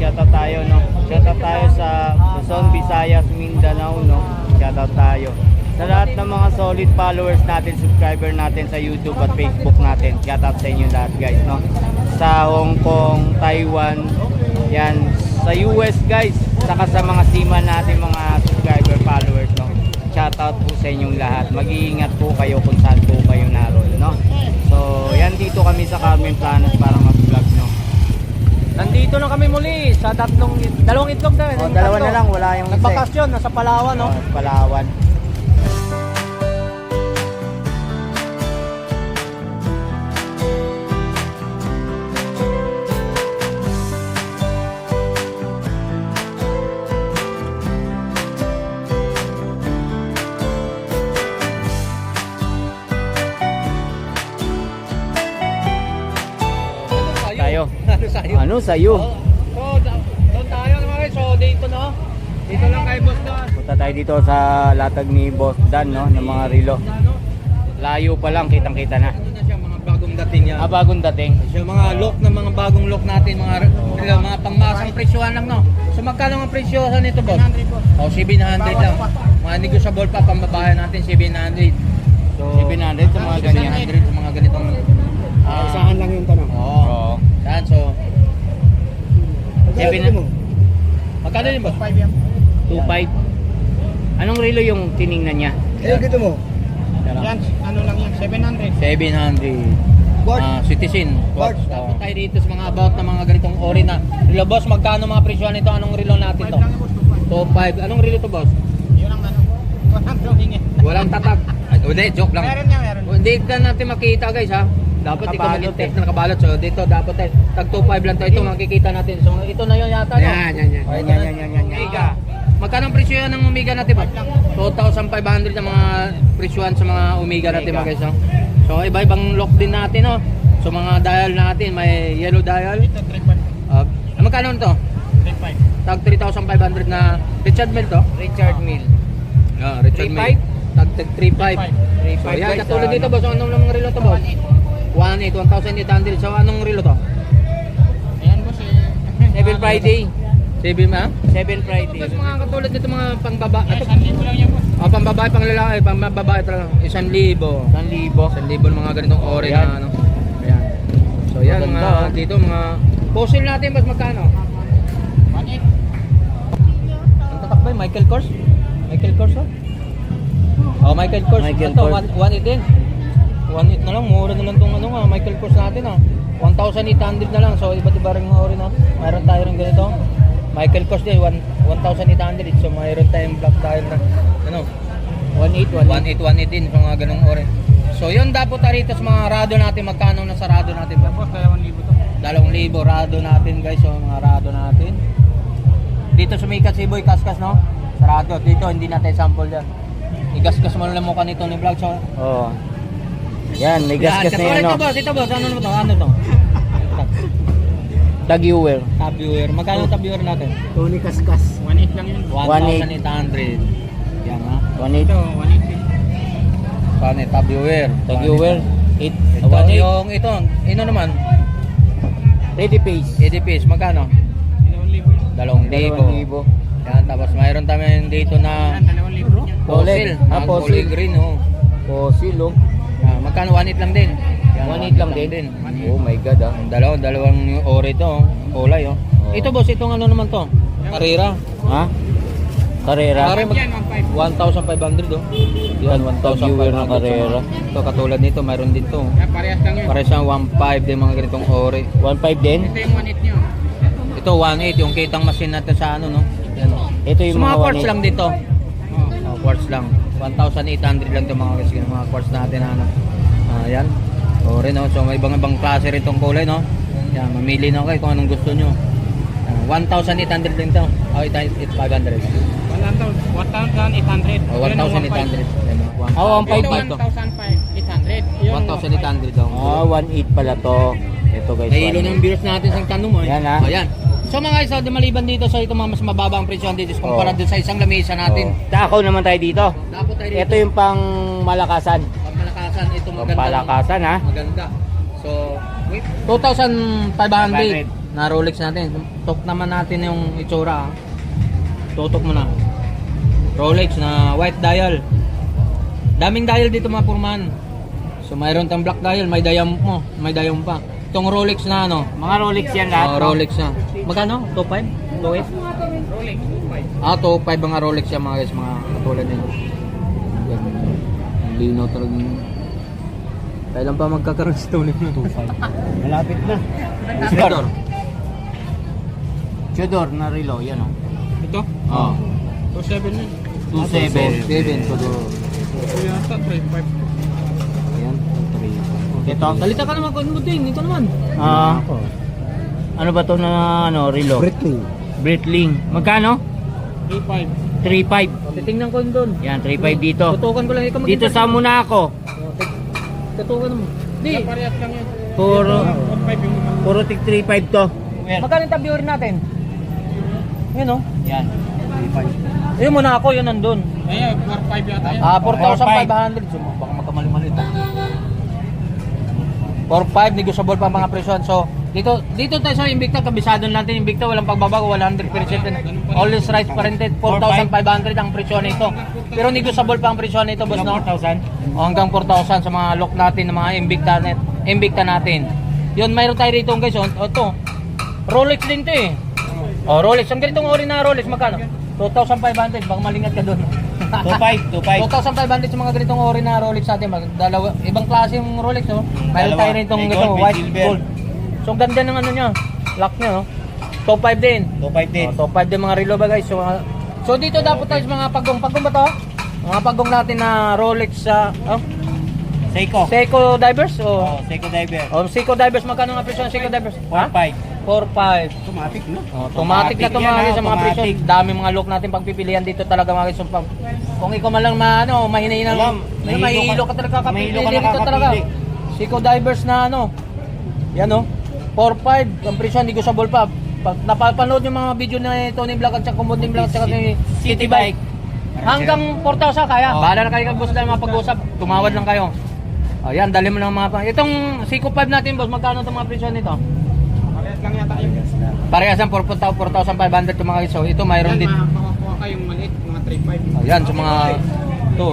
shoutout tayo, no? Shoutout tayo sa Luzon, Visayas, Mindanao, no? Shoutout tayo. Sa lahat ng mga solid followers natin, subscriber natin sa YouTube at Facebook natin. Shoutout sa inyo lahat, guys, no? Sa Hong Kong, Taiwan, yan. Sa US, guys. Saka sa mga seaman natin, mga subscriber followers, no? Shoutout po sa inyong lahat. Mag-iingat po kayo kung saan po kayo naroon, no? So, yan dito kami sa Carmen Planet para mag-vlog? Nandito na kami muli sa tatlong, dalawang itlog na. Oh, dalawa na lang, wala yung isa. eh. Nagbakasyon, nasa Palawan, no? Oh, Palawan. Ano sa'yo? Ano sa'yo? Oh, So, da- doon tayo naman So, dito, no? Dito lang kay Boss Dan. Punta tayo dito sa latag ni Boss Dan, no? Ng mga rilo. Ano? Layo pa lang, kitang-kita na. Ano na siya, mga bagong dating yan. Ah, bagong dating. So, mga lock na mga bagong lock natin, mga mga, mga pangmasang presyohan lang, no? So, magkano ang presyohan nito, boss? 700 po. Oh, 700 lang. Mga negotiable pa, pambabayan natin, 700. So, 700 sa mga ganyan. 700 sa mga ganitong... ah, Saan lang yung tanong? Oo. Yan, so... Seven Sabi mo. Magkano din, boss? 2.5. Anong rilo yung tiningnan niya? Eh, gito mo. Yan, ano lang yan, 700. 700. Bart. Ah, citizen. Bart. Tapos tayo dito sa mga about na mga ganitong ori na. Rilo, boss, magkano mga presyohan nito? Anong rilo natin to? 5 lang yung gusto ko. 2.5. Anong rilo to, boss? Yun ang ano. Walang drawing eh. Walang tatag. Ay, Hindi, joke lang. Meron niya, meron. Hindi ka natin makita guys ha. Dapat ikaw Nakabalot mag-test eh. na nakabalot. So dito dapat eh, tag 2.5 lang to. Ito makikita natin. So ito na yun yata. No? Yan, yan, yan. Yan, yan, na. yan, yan, yan, yan. Omega. Magkano ang presyo yan ng Omega natin ba? 2,500 ang mga presyohan sa mga Omega natin mga guys. No? So iba-ibang lock din natin no. So mga dial natin, may yellow dial. Ito, 3.5. Uh, magkano to? 3.5. Tag 3,500 na Richard Mille to? Richard Mill. Ah, Richard 3.5? Mille. Tag tag 3.5. 3.5 So yan, katulad ah, dito ano? boss, anong namang relo to boss? 1.8, 1,800. So anong relo to? Ayan boss eh. 7 Friday. 7 ma? 7 Friday. Tapos mga katulad dito mga pangbaba. Ay, Ito, 1,000 lang yan boss. oh, pangbabae, pang lalaki, pangbabae talaga. 1,000. 1,000. 1,000 mga ganitong ore na ano. Ayan. So yan Maganda, mga ah. dito mga fossil natin boss magkano? 1.8. Ang tatak ba? yun? Michael Kors? Michael Kors oh? Oh, Michael Kors. Michael Ito, Kors. 1.8 din. 1.8 na lang, mura na lang tong ano nga, Michael Kors natin ah. 1,800 na lang. So iba't iba rin mga ori na. Mayroon tayo rin ganito. Michael Kors din, 1 1,800. So mayroon tayong black dial na ano, 1,800. 1,818 din mga ganung ori. So yun dapat rito sa mga rado natin, magkano na sa rado natin ba? Boss, 2,000 to. Dalawang libo rado natin guys, so mga rado natin. Dito sumikat si Boy Kaskas no? Sa rado, dito hindi natin sample yan. Igasgas mo lang mukha nito ni vlog so. Oo. Yan, may gasgas na yan, Ito no? boss, ito boss, ano naman to? Ano to? Tag-viewer. Tab viewer. Magkano tab viewer natin? Tony Kaskas. 1.8 lang yun. 1,800. Yan ha. 1,800. Ito, 1.8 eh. Paano tab viewer? Tag-viewer. Ito, 1,800. yung ito, ino naman, 30 pace. 80 piece, magkano? 2,000 yan. 2,000. Yan, tapos mayroon tayo dito na 2,000 bro. fossil. Ah, fossil. fossil green, oh. Fossil, oh. Ah, magkano 1.8 lang din? 1,800 lang din. Oh my God, ah. Dalawang, dalawang ori to, oh. kulay oh. Oo. Ito boss, itong ano naman to? Carrera. Ha? Carrera. Carrera mag- Yan, 1,500 1.5. oh. Yan, 1,000 na Carrera. Ito katulad nito, mayroon din to. Yan, parehas lang yun. Para sa 1.5 din mga ganitong ori. 1,500 din. Ito yung 1.8 nyo. Ito 1.8 yung kitang machine natin sa ano no. Yan oh. Ito So, yung mga mga quartz 1,800. lang dito. Oh. Oh, quartz lang. 1,800 lang 'tong mga kasi mga quartz natin ano. Ah, yan. Ori no. So may ibang ibang klase rin tong kulay no. Yan, mamili na kayo kung anong gusto nyo. Ah, 1,800 din to. Oh, ito 500. 1,800. Oh, 1,800. Yan, oh. Ah, 1,500 Ito, dito. 1,800. Yun, 1,800 daw. Ah, 1,800 pala to. Ito guys. Nahilo 1,800. ng viewers natin sa tanong mo. eh. Yan, ha? Oh, yan. So mga isa, di maliban dito sa ito mga mas mababa ang presyo dito kumpara Oh. doon sa isang lamesa natin. Oh. Takaw naman tayo dito. Dapat tayo dito. Ito yung pang malakasan. Pagmalakasan, ito Pang maganda. palakasan, ha? Maganda. So, wait, 2,500. na Rolex natin. Tok naman natin yung itsura. ah. Tutok mo na. Rolex na white dial. Daming dial dito mga purman. So mayroon tayong black dial, may diamond mo, may diamond pa. Itong Rolex na ano, Mga Rolex yan lahat. oh? Rolex na. Magkano? 2.5? 2.8? Rolex, 2.5. Ah, 2.5 mga Rolex yan mga guys, mga katulad nito. Yan. Ang linaw talaga. Kailan pa magkakaroon si Tony na 2.5? Malapit na. Tudor. Tudor na relo, yan o. Ito? Oh. 2.7 yun. 2.7. 7, Tudor. Ito yata, 3.5. Ito. Salita ka naman, kung mo din, ito naman. Ah, ano ba to na ano, relo? Breitling. Breitling. Magkano? 3.5. 3.5. Titingnan ko yun doon. Yan, 3.5 dito. Tutukan ko lang, ikaw Dito sa muna ako. Tutukan mo. Di. Parehas lang yun. Puro, 4.5 yung mga. puro tig 3.5 to. magkano yung tabiori natin? Yun o. Yan. Yun muna ako, yun nandun. Ayan, 4.5 yata yan. Ah, 4,500. So, baka. 4,500 negotiable pa mga presyon. So, dito dito tayo sa Invicta, kabisado natin Invicta, walang pagbabago, 100%. Always right pa rin. 4,500 ang presyon nito. Pero negotiable pa ang presyon nito, boss, no? 4,000? O, hanggang 4,000 sa mga lock natin, ng mga Invicta, net, Invicta natin. Yun, mayroon tayo rito guys. O, o, to. Rolex din to eh. O, Rolex. Ang ganitong ori na Rolex, magkano? 2,500. Baka malingat ka doon. 2.5, 2.5. 2,500 sa mga ganitong ori na Rolex natin. Mag- Dalawa, ibang klase yung Rolex, oh. Mayroon dalawa. tayo rin itong May ito, gold, may white silver. gold. So, ang ganda ng ano niya. Lock niya, oh. Top 5 din. 2.5 din. Oh, top 5 din mga relo ba guys. So, mga- so dito dapat tayo sa mga pagong. Pagong ba to? Mga pagong natin na Rolex sa oh, Seiko. Seiko Divers o Oh, Seiko Diver. oh, Seiko Divers magkano nga presyo ng Seiko Divers? Ha? 4.5. 4.5. Automatic na. Oh, automatic na to Automatic yan, guys sa mga presyo. Dami mga look natin pagpipilian dito talaga mga. So, pag, kung ikaw man lang ma, ano, mahinayin ng, Alam, ano, mahilo mahihilo ka- talaga kapili mahilo ka dito talaga. Seiko Divers na ano. Yan oh. 4.5 ang presyo hindi ko sa pa. Pag napapanood yung mga video ni Tony Vlog at saka Kumundin Vlog at saka ni City Bike. Hanggang 4,000 kaya. Oh. Bahala na kayo kag boss dahil mapag-usap. Tumawad lang kayo. Ayan, dali mo ng mga pa. Itong Seiko 5 natin boss, magkano itong mga presyo nito? Parehas lang yata yun. Parehas ang 4,500 itong mga iso. Ito mayroon Yan, din. makakuha ka yung maliit, mga 3.5. Ayan, sa mga ito,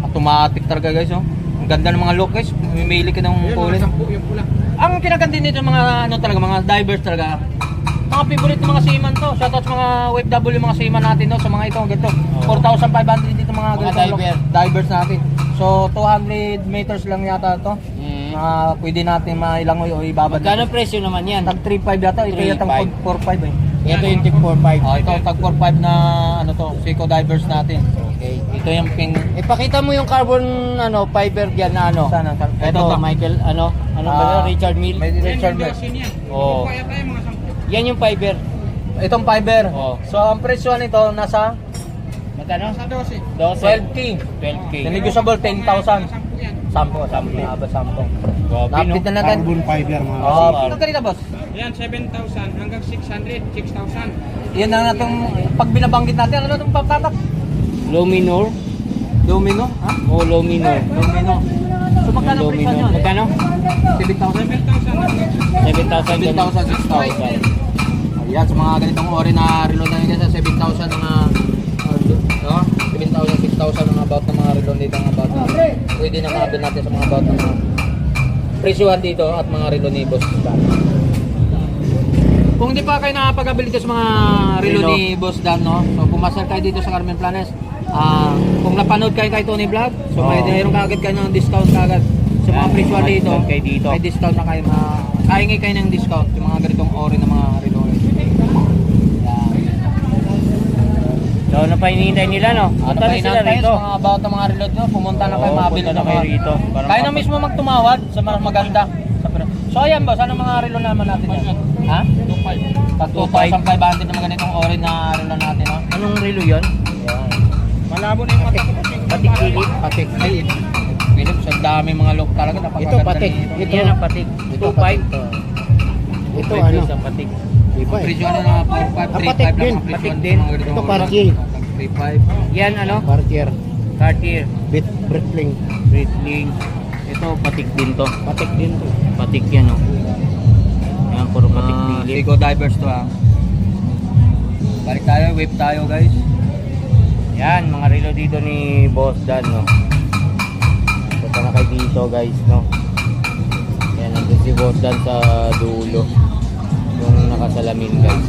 automatic talaga guys, oh. Ang ganda ng mga look guys. Mamimili ka ng kulay. mga 10 yung pula. Ang kinaganda nito mga ano talaga, mga divers talaga. Mga favorite ng mga seaman to. Shoutout sa mga OFW mga seaman natin no, sa mga ito, ganito. 4,500 dito mga Mga ganito diver. divers natin. So 200 meters lang yata to. Mm. Mga pwede natin mailangoy o ibabad. Magkano presyo naman yan? Tag 3.5 yata, ito yata 3.5. 4.5 eh. Ito yung tip 4.5. Oh, ito tag 4.5 na ano to, Seiko divers natin. Okay. Ito yung ping Ipakita mo yung carbon ano fiber diyan na ano. Sana, Ito, ito, to. Michael ano? Ano ba Ah, yun? Richard Mill. May Richard mga 10. Yan yung fiber. Itong fiber. Oh. So ang presyo nito nasa Magkano? Sa 12. 12. 12k. 12k. Negotiable 10,000. 10 yan. Sampo, sampo, aba sampo. Lapit na natin. Carbon fiber mga Oh, Kasi- pino ganito boss? Yan, 7,000 hanggang 600, 6,000. Yan na natong pag binabanggit natin, ano itong pagtatak? Low minor. Domino, ha? O low minor. Domino. So magkano presyo nyo? Magkano? 7,000. 7,000 hanggang 7,000. 7,000, 6,000. Ayan, sa mga ganitong ori na reload na yun sa 7,000 ng mga uh, 7,000, 6,000 ang about ng mga reload dito ang about na pwede na mabil natin sa mga about ng mga presyuhan dito at mga reload ni Boss Dan. Kung hindi pa kayo nakapag-abili dito sa mga relo ni Boss Dan, no? So pumasal kayo dito sa Carmen Planes. Ah, kung napanood kayo kay Tony Vlog, so may Oo. mayroon kaagad kayo ng discount kaagad sa mga Yan, presyuhan may dito. discount kayo dito. May discount na kayo. Uh, kahingi kayo ng discount yung mga ganitong ori ng mga relo. So ano pa hinihintay nila no? Ano pa na sila rito. sa mga about ng mga relo nyo? Pumunta na kayo, Oo, mabili na na kayo rito. Kayo na mismo magtumawad sa mas maganda. Sa So ayan boss, ano mga relo naman natin yan? Ha? 2,500. Pag 2,500 ng mga ganitong ori na relo natin, no? Anong relo yun? Yan. Malabo na yung mata ko. Patik kilit. Patik. Ay, Philips, ang dami mga look talaga. Ito patik. Ito. Yan ang patik. Ito 2.5. patik to. Ito ano? Sa patik. Presyo na na 4, 5, Ah, 3, 5 patik lang din. ang presyo Patik ng din. mga ganitong Ito ori. Cartier. 3, 5. Yan ano? Cartier. Cartier. Bit Breitling. Breitling. Ito patik din to. Patik din to. Patik yan oh. Yan puro patik Ah, din. Silip. Seiko divers to ha. Balik tayo, wave tayo guys. Yan, mga relo dito ni Boss Dan, no. Punta na kayo dito, guys, no. Yan, nandun si Boss Dan sa dulo. Nakasalamin, guys.